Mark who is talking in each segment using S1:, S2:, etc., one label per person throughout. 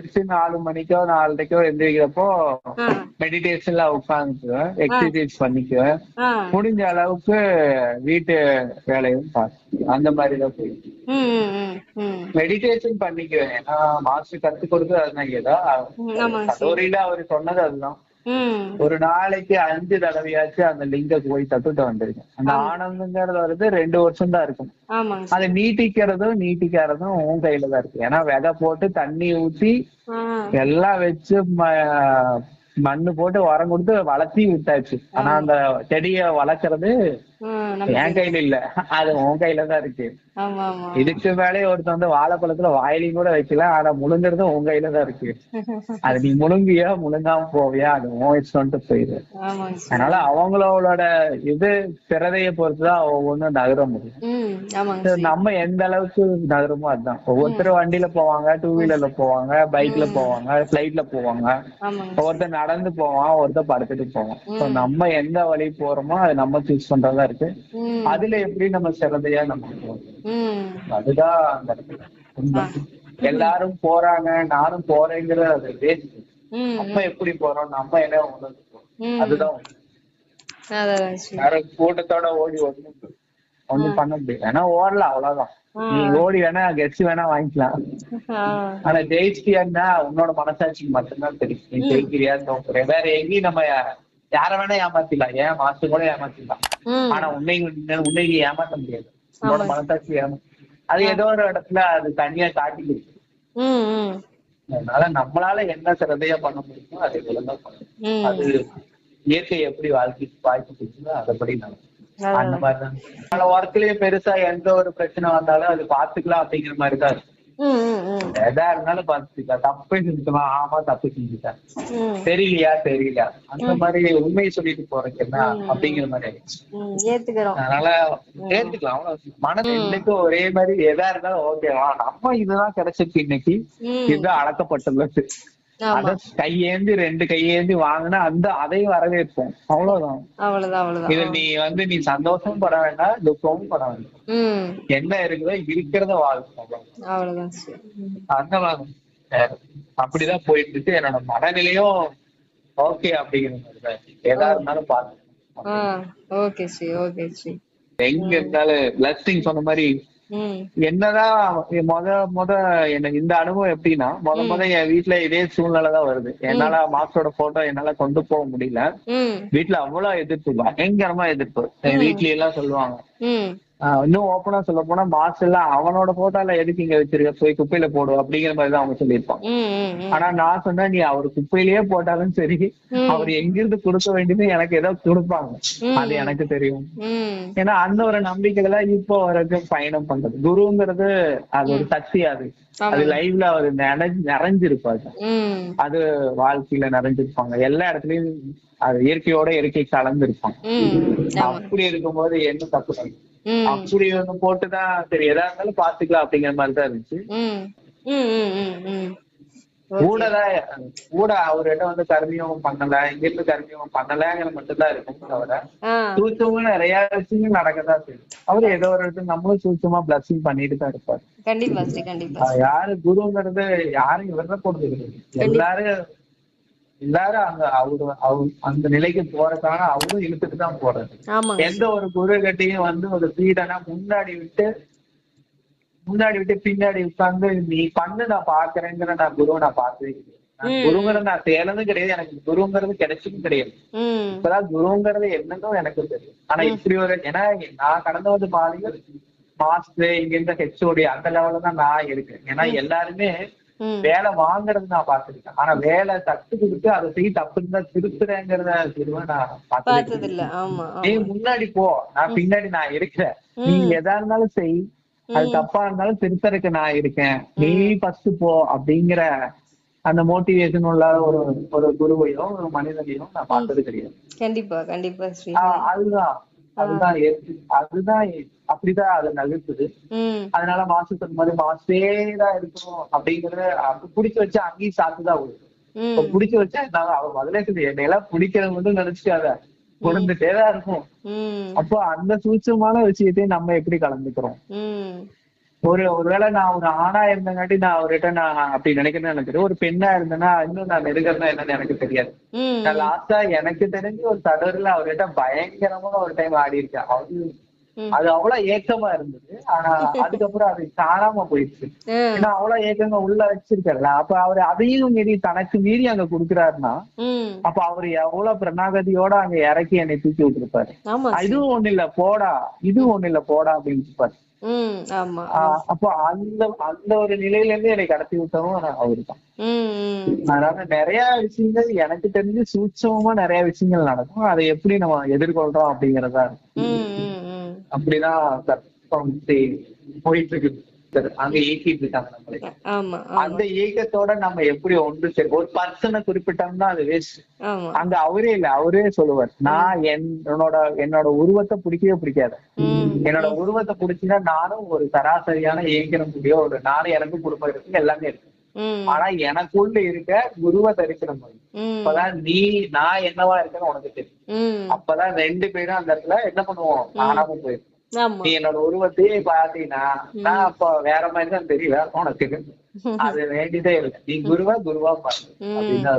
S1: எந்திரிச்சு நாலு மணிக்கோ நாலரைக்கோ எந்திரிக்கிறப்போ மெடிடேஷன்ல உட்காந்துக்குவேன் எக்ஸசைஸ் பண்ணிக்குவேன். முடிஞ்ச அளவுக்கு வீட்டு வேலையும் பார்த்து அந்த மாதிரி தான் போய்
S2: ம், ம், ம், ம்.
S1: மெடிடேஷன் பண்ணிக்குவேன். ஏன்னா மாஸ்டர் கத்து கொடுத்தது அதுதான். ஏதா. கல்லூரியில அவர் சொன்னது அதுதான். ஒரு நாளைக்கு அஞ்சு தடவையாச்சும் அந்த லிங்க போய் தட்டுட்டு வந்திருக்கேன் அந்த ஆனந்தங்கிறது வருது ரெண்டு வருஷம் தான் இருக்கும். அதை நீட்டிக்கிறதும் நீட்டிக்கிறதும் உன் கையில தான் இருக்கு. ஏன்னா விதை போட்டு தண்ணி ஊத்தி எல்லாம் வச்சு மண்ணு போட்டு உரம் கொடுத்து வளர்த்தி விட்டாச்சு. ஆனா அந்த செடிய வளர்க்கறது என் கையில இல்ல. அது உன் கையில தான் இருக்கு. இதுக்கு மேலே ஒருத்தன் வந்து வாழைப்பழத்துல வாயிலையும் கூட வைக்கல ஆனா முழுங்குறது உன் கையில தான் இருக்கு. அது நீ முழுங்கியா முழுங்காம போவியா அது உன் இஷ்டம்ட்டு போயிரு. அதனால அவங்களோட இது பிறதைய பொறுத்துதான் ஒவ்வொன்றும் நகர முடியும். நம்ம எந்த அளவுக்கு நகரமோ அதுதான் ஒவ்வொருத்தர் வண்டியில போவாங்க டூ வீலர்ல போவாங்க பைக்ல போவாங்க பிளைட்ல போவாங்க. ஒருத்தர் நடந்து போவான் ஒருத்தர் படுத்துட்டு போவான். நம்ம எந்த வழி போறோமோ அது நம்ம சூஸ் பண்றதா இருக்கு. அதுல எப்படி நம்ம சிறந்தையா நம்ம அதுதான் அந்த இடத்துல. எல்லாரும் போறாங்க நானும் போறேங்கிற அது வேஸ்ட் நம்ம எப்படி போறோம்? நம்ம என்ன உணர்ந்துக்கிறோம்
S2: ம்.
S1: அதுதான் கூட்டத்தோட ஓடி ஒண்ணும் ஒண்ணும் பண்ண முடியாது. ஏன்னா ஓடலாம் அவ்வளவுதான். நீ ஓடி வேணா கெட்ஸ் வேணா வாங்கிக்கலாம். ஆனா ஜெயிச்சிட்டியான்னா உன்னோட மனசாட்சிக்கு மட்டும்தான் தெரியும். நீ ஜெயிக்கிறியா வேற எங்கேயும் நம்ம யார வேணா ஏமாத்திடலாம். ஏன் மாஸ்டர் கூட ஏமாத்திடலாம். ஆனா உன்னை உன்னை ஏமாத்த முடியாது. உன்னோட மனசாட்சி ஏமா அது ஏதோ ஒரு இடத்துல அது தனியா
S2: ம்,
S1: அதனால நம்மளால என்ன சிறதையா பண்ண முடியுமோ அதை ஒழுங்கா பண்ணணும். அது இயற்கை எப்படி வாழ்க்கை வாழ்க்கை கொடுத்ததோ அதபடி நடக்கும். அந்த மாதிரிதான் நம்ம ஒர்க்லயே பெருசா எந்த ஒரு பிரச்சனை வந்தாலும் அது பாத்துக்கலாம் அப்படிங்கிற மாதிரி தான் எதா இருந்தாலும் பாத்துக்கலாம் தப்பு செஞ்சுக்கலாம் ஆமா தப்பு செஞ்சுட்டேன். தெரியலையா? தெரியல. அந்த மாதிரி உண்மையை சொல்லிட்டு போறதுக்கு என்ன? அப்படிங்கிற மாதிரி ஆயிடுச்சு. அதனால ஏத்துக்கலாம் மனது இன்னைக்கும் ஒரே மாதிரி எதா இருந்தாலும் ஓகேவா நம்ம இதுதான் கிடைச்சிருக்கு இன்னைக்கு. இதுதான் அளக்கப்பட்டுள்ளது அத கையேந்தி ரெண்டு கையேந்தி வாங்கினா அந்த அதையும் வரவேற்போம். அவ்வளவுதான்.
S2: அவ்வளவுதான் அவ்வளவுதான்.
S1: இது நீ வந்து நீ சந்தோஷமும் பட வேண்டாம் துக்கமும் பட வேண்டாம். என்ன இருக்குதோ இருக்கிறத வாழ்க்கை அவ்வளவுதான். அந்த மாதிரி. அப்படிதான் போயிட்டு இருக்கு. என்னோட மனநிலையும் ஓகே அப்படிங்கிற மாதிரி. எதா இருந்தாலும் பாத்து
S2: ஓகே ஸ்ரீ ஓகே ஸ்ரீ
S1: எங்க இருந்தாலும் பிளஸ்டிங் சொன்ன மாதிரி என்னதான் முத முத எனக்கு இந்த அனுபவம் எப்படின்னா முத முத என் வீட்டுல இதே சூழ்நிலை தான் வருது. என்னால மாஸ்டரோட போட்டோ என்னால கொண்டு போக முடியல. வீட்டுல அவ்வளவு எதிர்ப்பு பயங்கரமா எதிர்ப்பு. என் வீட்ல எல்லாம் சொல்லுவாங்க. இன்னும் ஓப்பனா சொல்ல போனா மாஸ்டர் எல்லாம் அவனோட போட்டோல எதுக்கு இங்க வச்சிருக்க? போய் குப்பையில போடு அப்படிங்கிற மாதிரி தான் அவங்க சொல்லியிருப்பாங்க. ஆனா நான் சொன்னா நீ அவர் குப்பையிலேயே போட்டாலும் சரி அவர் எங்கிருந்து கொடுக்க வேண்டியது எனக்கு ஏதோ கொடுப்பாங்க. அது எனக்கு தெரியும். ஏன்னா அந்த ஒரு நம்பிக்கையில இப்போ வரைக்கும் பயணம் பண்றது. குருங்கிறது அது ஒரு சக்தி அது. அது லைவ்ல அவர் நிறை- நிறைஞ்சிருப்பாரு. அது வாழ்க்கையில நிறைஞ்சிருப்பாங்க. எல்லா இடத்துலயும் அது இயற்கையோட இயற்கை கலந்துருப்பாங்க.
S2: ம். ஆமா.
S1: அப்படி இருக்கும்போது என்ன தப்பு அப்படி ஒண்ணு போட்டுதான் சரி எதா இருந்தாலும் பாத்துக்கலாம் அப்படிங்கிற மாதிரி தான் இருந்துச்சு தான் கூட அவர்கிட்ட வந்து கர்மியம் பண்ணல இங்க இருந்து கர்மியம் பண்ணலங்கிற மட்டும்தான் இருக்கும் தவிர
S2: ஆ.
S1: சூச்சமும் நிறைய விஷயங்கள் நடக்கதான் செய்யும். அவரு ஏதோ ஒரு இடத்துல நம்மளும் சூச்சமா பிளஸிங் பண்ணிட்டு தான் இருப்பாரு.
S2: கண்டிப்பா
S1: யாரு குருங்கிறது யாரும் இவர போடுறது கிடையாது. எல்லாரும் எல்லாரும் அந்த அவரு அவரு அந்த நிலைக்கு போறதுக்கான அவரும் இழுத்துட்டு தான் போறது எந்த ஒரு குரு கட்டையும் வந்து ஒரு பீடனா முன்னாடி விட்டு முன்னாடி விட்டு பின்னாடி உட்கார்ந்து நீ பண்ணு நான் பாக்குறேங்கிற நான் குருவை நான் பார்த்ததே குருங்கிறது நான் தேலதும் கிடையாது. எனக்கு குருங்கிறது கிடைச்சதும் கிடையாது. இப்பதான் குருங்கிறது என்னன்னு எனக்கு தெரியும். ஆனா இப்படி ஒரு ஏன்னா நான் கடந்த வந்து பாதிகள் மாஸ்டர் இங்க இருந்த ஹெச்ஓடி அந்த லெவல்ல தான் நான் இருக்கேன். ஏன்னா எல்லாருமே வேலை வாங்குறது நான் பார்த்திருக்கேன். ஆனா வேலை தட்டு கொடுத்து அதை செய்ய தப்புன்னு தான் திருத்துறேங்கிறத திரும்ப நான்
S2: இல்ல ஆமா
S1: நீ முன்னாடி போ. நான் பின்னாடி நான் இருக்கிறேன். நீ எதா இருந்தாலும் செய். அது தப்பா இருந்தாலும் திருத்தறதுக்கு நான் இருக்கேன். நீ ஃபர்ஸ்ட் போ அப்படிங்கிற அந்த மோட்டிவேஷன் உள்ள ஒரு ஒரு குருவையோ ஒரு மனிதனையும் நான் பார்த்தது கிடையாது.
S2: கண்டிப்பா கண்டிப்பா
S1: அதுதான். அதுதான் அதுதான் அப்படிதான் அதை நகர்த்துது. அதனால மாசத்துக்கு மாதிரி மாசே தான் இருக்கணும் அப்படிங்கறத அப்ப புடிச்சு வச்சா அங்கேயும் சாத்துதான் இப்ப புடிச்சு வச்சா நான் அவ முதல்ல சொல்லி என்னையெல்லாம் பிடிக்கிறது மட்டும் நினைச்சுக்காத. கொடுத்துட்டே தான் இருக்கும். அப்போ அந்த சூட்சமான விஷயத்தையும் நம்ம எப்படி கலந்துக்கிறோம்? ஒரு ஒருவேளை நான் ஒரு ஆணா இருந்தங்காட்டி நான் அவர்கிட்ட நான் அப்படி நினைக்கிறேன்னு எனக்கு தெரியும் ஒரு பெண்ணா இருந்தேன்னா இன்னும் நான் நெருக்கிறதா என்னன்னு எனக்கு தெரியாது. நான் லாஸ்டா எனக்கு தெரிஞ்சு ஒரு தடவுல அவர்கிட்ட பயங்கரமா ஒரு டைம் ஆடி இருக்கேன் அவரு. அது அவ்வளவு ஏக்கமா இருந்தது. ஆனா அதுக்கப்புறம் அது காணாம போயிடுச்சு. ஏன்னா அவ்வளவு ஏக்கங்க உள்ள வச்சிருக்கல அப்ப அவரு அதையும் மீறி தனக்கு மீறி அங்க குடுக்குறாருன்னா அப்ப அவரு எவ்வளவு பிரணாகதியோட அங்க இறக்கி என்னை தூக்கி விட்டுருப்பாரு. இதுவும் ஒண்ணு இல்ல போடா. இதுவும் ஒண்ணு இல்ல போடா அப்படின்னு இருப்பாரு. அப்போ அந்த அந்த ஒரு நிலையில இருந்து என்னை கடத்தி விட்டவும் அவரு தான்
S2: ம் ம்.
S1: அதனால நிறைய விஷயங்கள் எனக்கு தெரிஞ்சு சூட்சமமா நிறைய விஷயங்கள் நடக்கும். அதை எப்படி நம்ம எதிர்கொள்றோம் அப்படிங்கறதா இருக்கு.
S2: ம் ம் ம்.
S1: அப்படிதான் கற்பம் செய்- போயிட்டு இருக்கு அங்க ஏக்கிட்டு இருக்காங்க நம்மளை. அந்த ஏக்கத்தோட நம்ம எப்படி ஒன்று சரி ஒரு பர்சனை குறிப்பிட்டோம்னா அது வேஸ்ட் அங்க அவரே இல்ல அவரே சொல்லுவார் நான் என்னோட என்னோட உருவத்தை பிடிக்கவே பிடிக்காது. என்னோட உருவத்தை பிடிச்சினா நானும் ஒரு சராசரியான இயங்கிற முடிய ஒரு நானும் எனக்கு குடும்பம் இருக்கு எல்லாமே இருக்கு ஆனா எனக்குள்ள இருக்க குருவ தரிசனம் பண்ணு. அப்பதான் நீ நான் என்னவா இருக்கேன்னு உனக்கு தெரியும். அப்பதான் ரெண்டு பேரும் அந்த இடத்துல என்ன பண்ணுவோம்? காணாம போயிருக்கும் நீ என்னோட உருவத்தையே பாத்தீங்கன்னா நான் அப்ப வேற மாதிரி தான் தெரியல உனக்கு. அது வேண்டியதே இல்லை. நீ குருவா குருவா பாரு. அப்படின்னு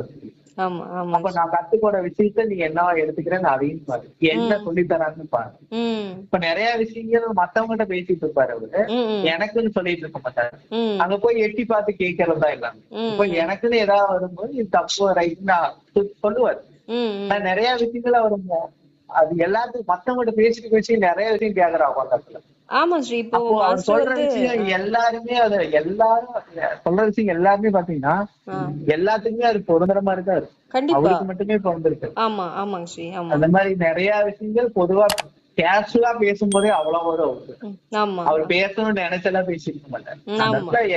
S1: அப்ப நான் கத்துக்கோட விஷயத்த நீ என்னவா எடுத்துக்கிறேன்னு அதையும் பாரு. என்ன சொல்லித்தரான்னு பாரு.
S2: ம்.
S1: இப்ப நிறைய விஷயங்கள் மத்தவங்ககிட்ட பேசிட்டு இருப்பாரு அவரு. எனக்குன்னு சொல்லிட்டு இருக்க மாட்டாரு. அங்க போய் எட்டி பார்த்து கேட்கறதா எல்லாமே. இப்ப எனக்குன்னு ஏதாவது வரும்போது இது தப்பு ரைட் நான் சொல்லுவாரு. நான் நிறைய விஷயங்கள் வரும்போது அது எல்லாத்துக்கும் மத்தவங்ககிட்ட பேசிட்டு பேசி நிறைய விஷயம் கேக்குறா பக்கத்துல
S2: ஆமா ஸ்ரீ இப்போ
S1: சொல்ற விஷயம் எல்லாருமே அது எல்லாரும் சொல்ற விஷயம் எல்லாருமே பாத்தீங்கன்னா எல்லாத்துக்குமே அது பொருந்துற மாதிரி தான் இருக்கு
S2: கண்டிப்பா.
S1: அவருக்கு மட்டுமே பொருந்திருக்கு.
S2: ஆமா ஆமாங்க ஸ்ரீ ஆமா.
S1: அந்த மாதிரி நிறைய விஷயங்கள் பொதுவா கேஷுவலா பேசும்போதே அவ்வளவு வரும் அவர் பேசணும்னு நினைச்செல்லாம் பேசிருக்க மாட்டாரு.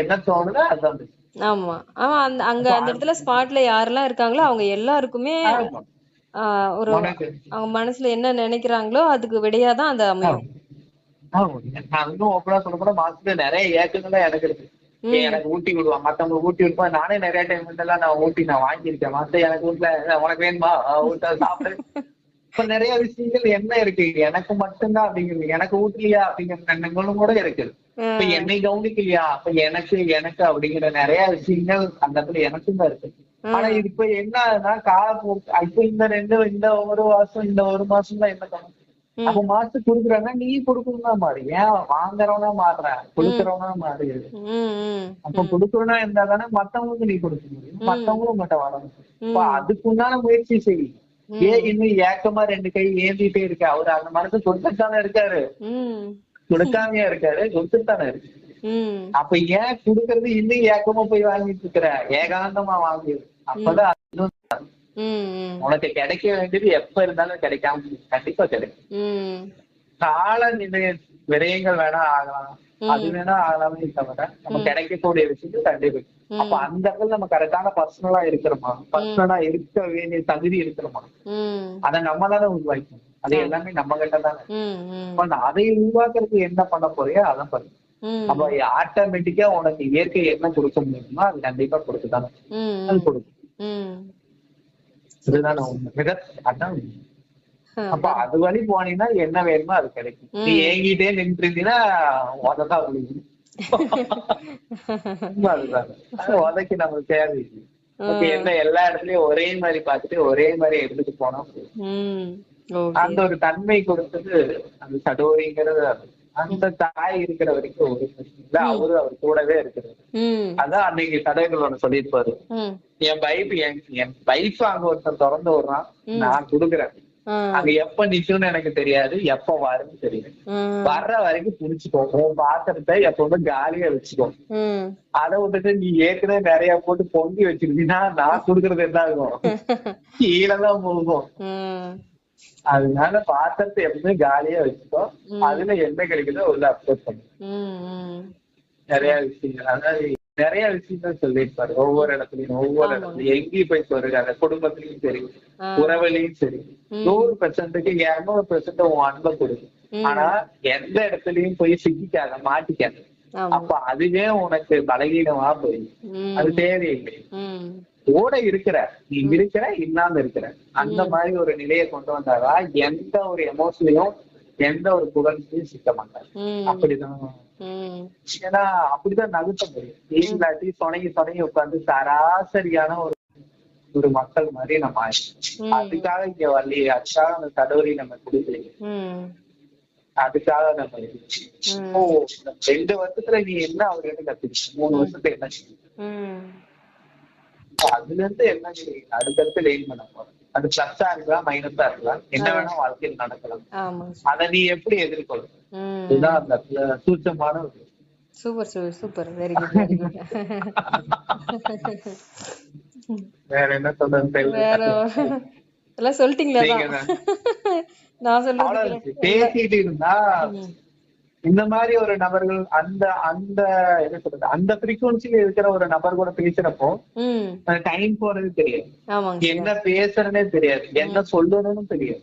S1: என்ன தோணுதோ பேசுவாரு.
S2: ஆமா. ஆமா அந்த அங்க அந்த இடத்துல ஸ்பாட்ல யாரெல்லாம் இருக்காங்களோ அவங்க எல்லாருக்குமே ஒரு அவங்க மனசுல என்ன நினைக்கிறாங்களோ அதுக்கு விடையாதான் அந்த அமையும்.
S1: நான் இன்னும் ஓப்பனா சொல்ல போனா மாசத்துல நிறைய ஏக்கங்கள்லாம் எனக்கு இருக்கு. எனக்கு ஊட்டி விடுவான் மத்தவங்க ஊட்டி விடுவான் நானே நிறைய டைம் எல்லாம் நான் ஊட்டி நான் வாங்கியிருக்கேன். மத்த எனக்கு வீட்டுல "அஹ், உனக்கு வேணுமா? அஹ், ஊட்ட சாப்பிடு. இப்ப நிறைய விஷயங்கள் என்ன இருக்கு? எனக்கு மட்டும்தான் அப்படிங்கிறது. எனக்கு ஊட்டலையா அப்படிங்கிற எண்ணங்களும் கூட இருக்குது. இப்ப என்னை கவனிக்கலையா? அப்ப எனக்கு எனக்கு அப்படிங்கிற நிறைய விஷயங்கள் அந்த இடத்துல எனக்கும் தான் இருக்கு. ஆனா இப்ப என்ன ஆகுதுன்னா காலப்போக்கு இப்ப இந்த ரெண்டு இந்த ஒரு மாசம் இந்த ஒரு மாசம் தான் என்ன. அப்ப மாசத்துக்கு கொடுக்குறாங்க நீ கொடுக்கணும்னா மாறு ஏன் வாங்குறவனா மாறுற கொடுக்கறவனா மாறு அப்ப கொடுக்கறவனா இருந்தா தானே மத்தவங்களுக்கு நீ கொடுக்க முடியும். மத்தவங்களும் உங்கள்கிட்ட வரணும். அதுக்குண்டான முயற்சி செய். ஏன் இன்னும் ஏக்கமா ரெண்டு கை ஏந்திட்டே இருக்க. அவரு அந்த மனசு கொடுத்துட்டு தானே இருக்காரு. கொடுக்காமையா இருக்காரு. கொடுத்துட்டு தானே இருக்கு. அப்ப ஏன் கொடுக்கறது இன்னும் ஏக்கமா போய் வாங்கிட்டு இருக்கிற? ஏகாந்தமா வாங்கு. அப்பதான் உனக்கு கிடைக்க வேண்டியது எப்ப இருந்தாலும் கிடைக்காம. கண்டிப்பா கிடைக்கும். கால நிலைய விரயங்கள் வேணா ஆகலாம். அது வேணா ஆகலாமே தவிர நம்ம கிடைக்கக்கூடிய விஷயங்கள் கண்டிப்பா அப்ப அந்த இடத்துல நம்ம கரெக்டான பர்சனலா இருக்கிறோமா? பர்சனலா இருக்க வேண்டிய தகுதி இருக்கிறோமா? அதை நம்ம தானே உருவாக்கணும் அது எல்லாமே நம்ம கிட்ட தானே அதை உருவாக்குறதுக்கு என்ன பண்ண போறியோ அதான் பண்ணு. அப்ப ஆட்டோமேட்டிக்கா உனக்கு இயற்கை என்ன கொடுக்க முடியுமோ அது கண்டிப்பா கொடுத்துதானே. அது கொடுக்கும். இதுதானே உண்மை. அதான். அப்ப அது வழி போனீங்கன்னா என்ன வேணுமோ அது கிடைக்கும். நீ ஏங்கிட்டே நின்று இருந்தீங்கன்னா உததான் விழுகும் உதைக்கு நமக்கு தேவையில்லை. என்ன எல்லா இடத்துலயும் ஒரே மாதிரி பார்த்துட்டு ஒரே மாதிரி எடுத்துட்டு போனா போதும்.
S2: ம். ஓகே.
S1: அந்த ஒரு தன்மை கொடுத்தது அந்த சடோரிங்கிறது அது. அந்த தாய் இருக்கிற வரைக்கும் இல்ல அவரு அவர் கூடவே இருக்கிறது அதான் அன்னைக்கு சடைகள் ஒண்ணு சொல்லியிருப்பாரு. என் பைப் என் என் பைப் அங்க ஒருத்தன் திறந்து விடுறான் நான் குடுக்குறேன். அங்க எப்ப நிக்கும்னு எனக்கு தெரியாது. எப்ப வரும்னு தெரியும். வர்ற வரைக்கும் புடிச்சுக்கோ உன் பாத்திரத்தை எப்பவுமே காலியா வச்சுக்கோ. அதை விட்டுட்டு நீ ஏற்கனவே நிறைய போட்டு பொங்கி வச்சிருந்தீங்கன்னா நான் குடுக்கறது என்ன ஆகும்? கீழே தான் போகும் அதனால பாத்திரத்தை எப்பவுமே காலியா வச்சுக்கோ. அதுல என்ன கிடைக்குதோ உள்ள அப்லோட் பண்ணு. நிறைய விஷயங்கள். அதாவது நிறைய விஷயங்கள் சொல்லியிருப்பாரு. ஒவ்வொரு இடத்துலயும் ஒவ்வொரு இடத்துலயும். எங்கேயும் போய் அந்த குடும்பத்திலயும் சரி. உறவுலயும் சரி. நூறு பெர்சன்ட்டுக்கு இரநூறு பெர்சன்ட் உன் அன்பை கொடு. ஆனா எந்த இடத்துலயும் போய் சிக்கிக்காத மாட்டிக்காத. அப்ப அதுவே உனக்கு பலகீனமா போயிடும். அது தேவையில்லை. கூட இருக்கிற நீ இருக்கிற இல்லாம இருக்கிற. அந்த மாதிரி ஒரு நிலையை கொண்டு வந்தாதான் எந்த ஒரு எமோஷனையும் எந்த ஒரு புகழ்ச்சியும் சிக்க மாட்டாரு
S2: ம்.
S1: அப்படிதான். ஏன்னா அப்படிதான் நகர்த்த முடியும். இல்லாட்டி சொனங்கி சொனங்கி உட்காந்து சராசரியான ஒரு ஒரு மக்கள் மாதிரி நம்ம ஆயிடும். அதுக்காக இங்க வரலையே அதுக்காக அந்த கடவுளை நம்ம கொடுக்கலையே. அதுக்காக நம்ம ரெண்டு வருஷத்துல நீ என்ன அவர்கிட்ட கத்துக்கிட்ட? மூணு வருஷத்துல என்ன அதுல இருந்து என்ன அடுத்தடுத்து லேன் பண்ண போற அது பிளஸ்ஸா இருக்கலாம் மைனஸா இருக்கலாம் என்ன வேணா வாழ்க்கையில் நடக்கலாம். அதை நீ எப்படி எதிர்கொள்ளும் இதுதான் அந்த சூட்சமான ஒரு
S2: super super super very good very good
S1: வேற என்ன சொல்றது?
S2: வேற எல்லாம் சொல்லிட்டீங்களா நான் சொல்றது
S1: பேசிட்டு இருந்தா இந்த மாதிரி ஒரு நபர்கள் அந்த அந்த என்ன சொல்றது அந்த ஃப்ரீக்குவன்சில இருக்கிற ஒரு நபர் கூட பேசுறப்போ டைம் போறது தெரியாது. என்ன பேசுறதுனே தெரியாது. என்ன சொல்லணும்னு தெரியாது.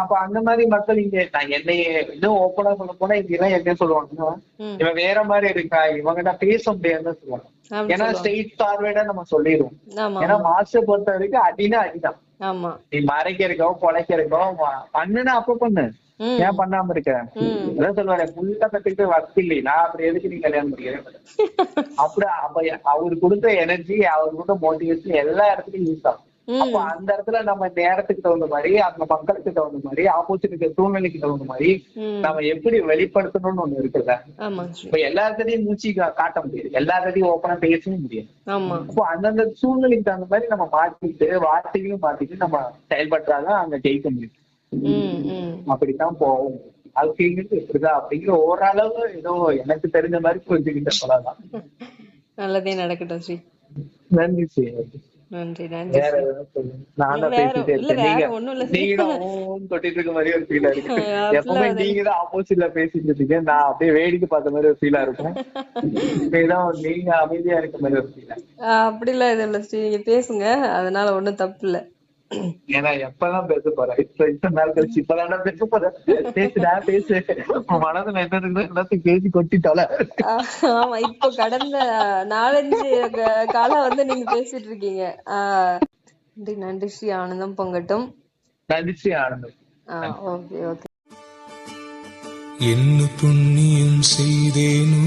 S1: அப்ப அந்த மாதிரி மக்கள் இங்க நான் என்னைய இன்னும் ஓப்பனா சொல்ல போனா இங்க எல்லாம் என்ன சொல்லுவாங்கன்னா இவன் வேற மாதிரி இருக்கா? இவங்கிட்ட பேச முடியாதுன்னு சொல்லுவாங்க. ஏன்னா ஸ்ட்ரெயிட் ஃபார்வேர்டா நம்ம சொல்லிடுவோம். ஏன்னா மாஸ்டர் பொறுத்த வரைக்கும் அடினா அடிதான்.
S2: ஆமா.
S1: நீ மறைக்க இருக்கோ கொலைக்க இருக்கோ பண்ணுனா அப்ப பண்ணு. ஏன் பண்ணாம இருக்க? அதான் சொல்லுவாரு புள்ள கத்துக்கிட்டு வக்கு இல்லையே. நான் அப்படி எதுக்கு நீ கல்யாணம் பண்ணிக்கிறேன் அப்படி அப்ப அவரு கொடுத்த எனர்ஜி அவர் கொடுத்த மோட்டிவேஷன் எல்லா இடத்துலயும் யூஸ் ஆகும். அப்ப அந்த இடத்துல நம்ம நேரத்துக்கு தகுந்த மாதிரி அந்த மக்களுக்கு தகுந்த மாதிரி ஆப்போசிட் சூழ்நிலைக்கு தகுந்த மாதிரி நம்ம எப்படி வெளிப்படுத்தணும்னு ஒண்ணு இருக்குல்ல? இப்ப எல்லாத்தையும் மூச்சு காட்ட முடியாது. எல்லாத்தையும் ஓப்பனா பேசவும் முடியாது. அப்போ அந்தந்த சூழ்நிலைக்கு தகுந்த மாதிரி நம்ம மாத்திட்டு வார்த்தைகளும் மாத்திட்டு நம்ம செயல்பட்டாதான் அங்க ஜெயிக்க முடியும். அப்படித்தான் போகும். வாழ்க்கைங்கிறது இப்படிதான். அப்படிங்கிற ஓரளவு ஏதோ எனக்கு தெரிஞ்ச மாதிரி புரிஞ்சுக்கிட்ட சொல்லலாம்
S2: நல்லதே நடக்கட்டும் ஸ்ரீ.
S1: நன்றி ஸ்ரீ.
S2: நன்றி நன்றி
S1: நீங்க தான் ஆப்போசிட்ல பேசிட்டு இருக்கீங்க நான் அப்படியே வேடிக்கை பார்த்த மாதிரி ஒரு ஃபீலா இருக்கும் நீங்க அமைதியா இருக்க மாதிரி ஒரு ஃபீலா
S2: ஆஹ் அப்படிலாம் எதுவும் இல்ல ஸ்ரீ. நீங்க பேசுங்க. அதனால ஒண்ணும் தப்பு இல்ல.
S1: ஏன்னா எப்பதான் பேச போறேன் இப்ப இத்தனை நாள் கழிச்சு இப்பதான் பேச போறேன் பேசுடா பேசு. மனதுல என்ன இருக்குதோ எல்லாத்தையும் பேசி கொட்டிட்டால.
S2: ஆமா இப்போ கடந்த நாலஞ்சு காலம் வந்து நீங்க பேசிட்டு இருக்கீங்க. ஆஹ் நன்றி நன்றி ஸ்ரீ ஆனந்தம் பொங்கட்டும்.
S1: நடிச்சு ஆனந்தம்.
S2: Ah okay okay.
S3: என்ன புண்ணியம் செய்தேனோ